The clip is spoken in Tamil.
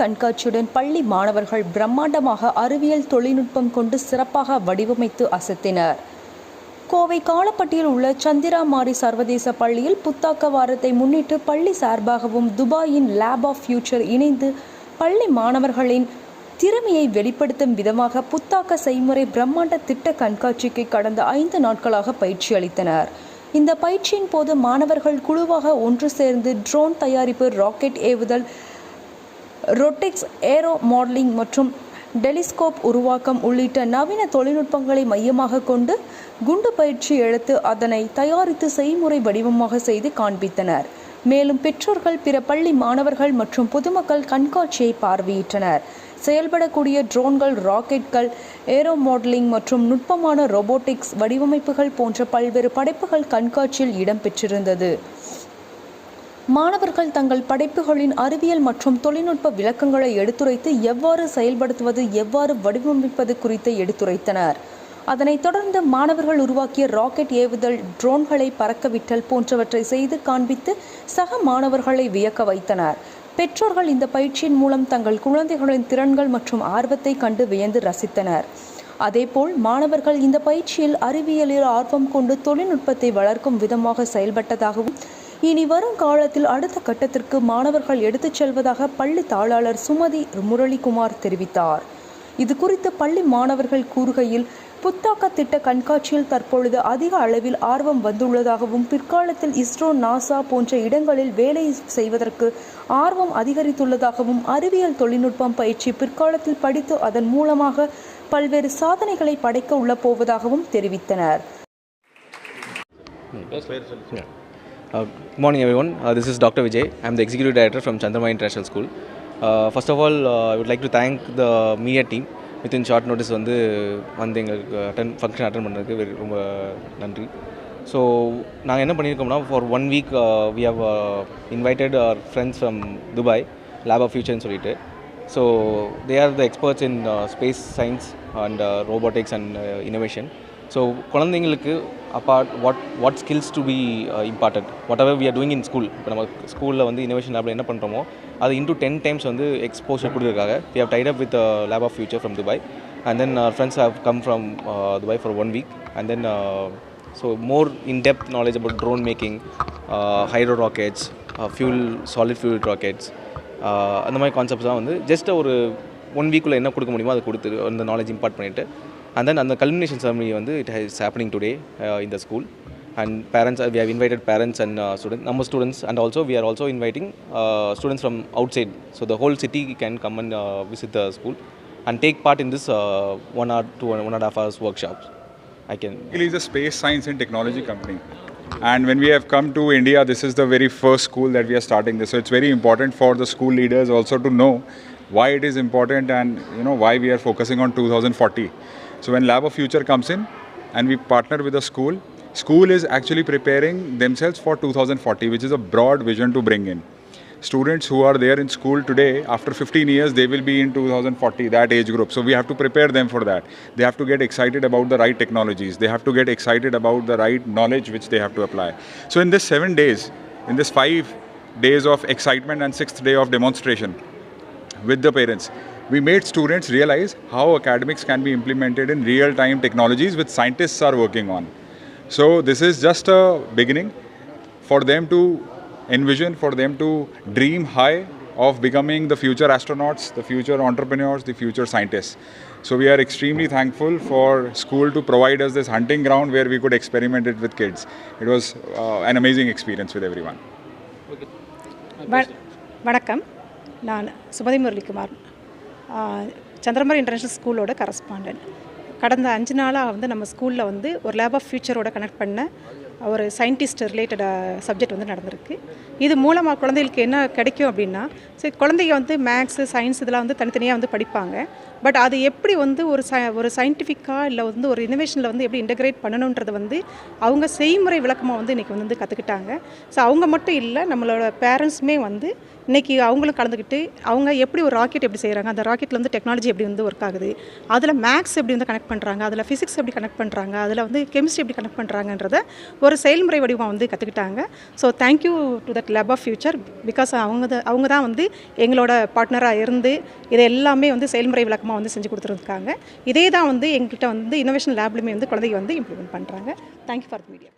கண்காட்சியுடன் பள்ளி மாணவர்கள் பிரம்மாண்டமாக அறிவியல் தொழில்நுட்பம் கொண்டு சிறப்பாக வடிவமைத்து அசத்தினர். கோவை காலப்பட்டியில் உள்ள சந்திரா மாரி சர்வதேச பள்ளியில் புத்தாக்க வாரத்தை முன்னிட்டு பள்ளி சார்பாகவும் துபாயின் லேப் ஆஃப் ஃபியூச்சர் இணைந்து பள்ளி மாணவர்களின் திறமையை வெளிப்படுத்தும் விதமாக புத்தாக்க செய்முறை பிரம்மாண்ட திட்ட கண்காட்சிக்கு கடந்த ஐந்து நாட்களாக பயிற்சி அளித்தனர். இந்த பயிற்சியின் போது மாணவர்கள் குழுவாக ஒன்று சேர்ந்து ட்ரோன் தயாரிப்பு ராக்கெட் ஏவுதல் ரொட்டெக்ஸ் ஏரோ மாடலிங் மற்றும் டெலிஸ்கோப் உருவாக்கம் உள்ளிட்ட நவீன தொழில்நுட்பங்களை மையமாக கொண்டு குண்டு பயிற்சி எடுத்து அதனை தயாரித்து செய்முறை வடிவமாக செய்து காண்பித்தனர். மேலும் பெற்றோர்கள் பிற பள்ளி மாணவர்கள் மற்றும் பொதுமக்கள் கண்காட்சியை பார்வையிட்டனர். செயல்படக்கூடிய ட்ரோன்கள் ராக்கெட்கள் ஏரோ மாடலிங் மற்றும் நுட்பமான ரோபோட்டிக்ஸ் வடிவமைப்புகள் போன்ற பல்வேறு படைப்புகள் கண்காட்சியில் இடம்பெற்றிருந்தது. மாணவர்கள் தங்கள் படைப்புகளின் அறிவியல் மற்றும் தொழில்நுட்ப விளக்கங்களை எடுத்துரைத்து எவ்வாறு செயல்படுத்துவது எவ்வாறு வடிவமைப்பது குறித்து எடுத்துரைத்தனர். அதனைத் தொடர்ந்து மாணவர்கள் உருவாக்கிய ராக்கெட் ஏவுதல் ட்ரோன்களை பறக்கவிட்டல் போன்றவற்றை செய்து காண்பித்து சக மாணவர்களை வியக்க வைத்தனர். பெற்றோர்கள் இந்த பயிற்சியின் மூலம் தங்கள் குழந்தைகளின் திறன்கள் மற்றும் ஆர்வத்தை கண்டு வியந்து ரசித்தனர். அதேபோல் மாணவர்கள் இந்த பயிற்சியில் அறிவியலில் ஆர்வம் கொண்டு தொழில்நுட்பத்தை வளர்க்கும் விதமாக செயல்பட்டதாகவும் இனி வரும் காலத்தில் அடுத்த கட்டத்திற்கு மாணவர்கள் எடுத்துச் செல்வதாக பள்ளி தாளாளர் சுமதி முரளிகுமார் தெரிவித்தார். இது குறித்து பள்ளி மாணவர்கள் கூறுகையில் புத்தாக்க திட்ட கண்காட்சியில் தற்பொழுது அதிக அளவில் ஆர்வம் வந்துள்ளதாகவும் பிற்காலத்தில் இஸ்ரோ நாசா போன்ற இடங்களில் வேலை செய்வதற்கு ஆர்வம் அதிகரித்துள்ளதாகவும் அறிவியல் தொழில்நுட்பம் பயிற்சி பிற்காலத்தில் படித்து அதன் மூலமாக பல்வேறு சாதனைகளை படைக்க உள்ள போவதாகவும் தெரிவித்தனர் good morning everyone this is doctor Vijay I am the Executive director from Chandrama international school first of all I would like to thank the media team media within short notice வந்து வந்து எங்களுக்கு அட்டன் ஃபங்க்ஷன் அட்டன் பண்ணுறதுக்கு ரொம்ப நன்றி. ஸோ நாங்கள் என்ன பண்ணியிருக்கோம்னா for one week we have invited our friends from Dubai lab of ஃபியூச்சர்னு சொல்லிட்டு. So they are the experts in space science and robotics and innovation so குழந்தைங்களுக்கு apart what what skills to be important whatever we are doing in school இப்போ நம்ம ஸ்கூலில் வந்து இனோவேஷன் லேபில் என்ன பண்ணுறோமோ அது இன்டூ டென் டைம்ஸ் வந்து எக்ஸ்போஷர் கொடுத்துருக்காங்க we have tied up with lab of future from Dubai and then friends have come from Dubai for one week and then so more in depth knowledge about drone making hydro rockets fuel solid fuel rockets அந்த மாதிரி கான்செப்ட்ஸ் தான் வந்து ஜஸ்ட் ஒரு ஒன் வீக்குள்ளே என்ன கொடுக்க முடியுமோ அதை கொடுத்து அந்த நாலேஜ் இம்பார்ட் பண்ணிவிட்டு And then on the culmination ceremony, it is happening today uh, in the school. And parents, uh, we have invited parents and uh, students, number students, and also we are also inviting uh, students from outside. So the whole city can come and uh, visit the school and take part in this uh, one hour two one and a half hours workshops. I can. It is a space science and technology company. And when we have come to India, this is the very first school that we are starting this. So it's very important for the school leaders also to know why it is important and you know why we are focusing on 2040. So when Lab of Future comes in and we partner with the school, school is actually preparing themselves for 2040, which is a broad vision to bring in. Students who are there in school today, after 15 years, they will be in 2040, that age group. So we have to prepare them for that. They have to get excited about the right technologies. They have to get excited about the right knowledge which they have to apply. So in this seven days, in this five days of excitement and sixth day of demonstration with the parents, we made students realize how academics can be implemented in real-time technologies which scientists are working on. So this is just a beginning for them to envision, for them to dream high of becoming the future astronauts, the future entrepreneurs, the future scientists. So we are extremely thankful for school to provide us this hunting ground where we could experiment it with kids. It was uh, an amazing experience with everyone. வ- வணக்கம் நான் சுமதி முரளிக்குமார் ஆ, சந்திரமரி இன்டர்நேஷ்னல் ஸ்கூலோட கரஸ்பாண்டன்ட் கடந்த அஞ்சு நாளாக வந்து நம்ம ஸ்கூலில் வந்து ஒரு லேப் ஆஃப் ஃபியூச்சரோட கனெக்ட் பண்ண ஒரு சயின்டிஸ்ட் ரிலேட்டட் சப்ஜெக்ட் வந்து நடந்திருக்கு. இது மூலமாக குழந்தைகளுக்கு என்ன கிடைக்கும் அப்படின்னா சரி குழந்தைங்க வந்து மேக்ஸு சயின்ஸ் இதெல்லாம் வந்து தனித்தனியாக வந்து படிப்பாங்க. பட் அது எப்படி வந்து ஒரு ச ஒரு சயின்டிஃபிக்காக இல்லை வந்து ஒரு இனோவேஷனில் வந்து எப்படி இன்டகிரேட் பண்ணணுன்றது வந்து அவங்க செய்முறை விளக்கமாக வந்து இன்றைக்கி வந்து கற்றுக்கிட்டாங்க ஸோ அவங்க மட்டும் இல்லை நம்மளோட பேரண்ட்ஸுமே வந்து இன்றைக்கி அவங்களும் கலந்துக்கிட்டு அவங்க எப்படி ஒரு ராக்கெட் எப்படி செய்கிறாங்க அந்த ராக்கெட்டில் வந்து டெக்னாலஜி எப்படி வந்து ஒர்க் ஆகுது அதில் மேக்ஸ் எப்படி வந்து கனெக்ட் பண்ணுறாங்க அதில் ஃபிசிக்ஸ் எப்படி கனெக்ட் பண்ணுறாங்க அதில் வந்து கெமிஸ்ட்ரி எப்படி கனெக்ட் பண்ணுறாங்கன்றத ஒரு செயல்முறை வடிவம் வந்து கற்றுக்கிட்டாங்க so thank you to that lab of future because அவங்க அவங்க தான் வந்து எங்களோட பார்ட்னராக இருந்து இதை எல்லாமே வந்து செயல்முறை அம்மா வந்து செஞ்சு கொடுத்துருக்காங்க. இதே தான் வந்து எங்ககிட்ட வந்து இன்னோவேஷன் லேப்லையுமே வந்து குழந்தைங்க வந்து இம்ப்ளிமெண்ட் பண்ணுறாங்க தேங்க்யூ ஃபார் த மீடியா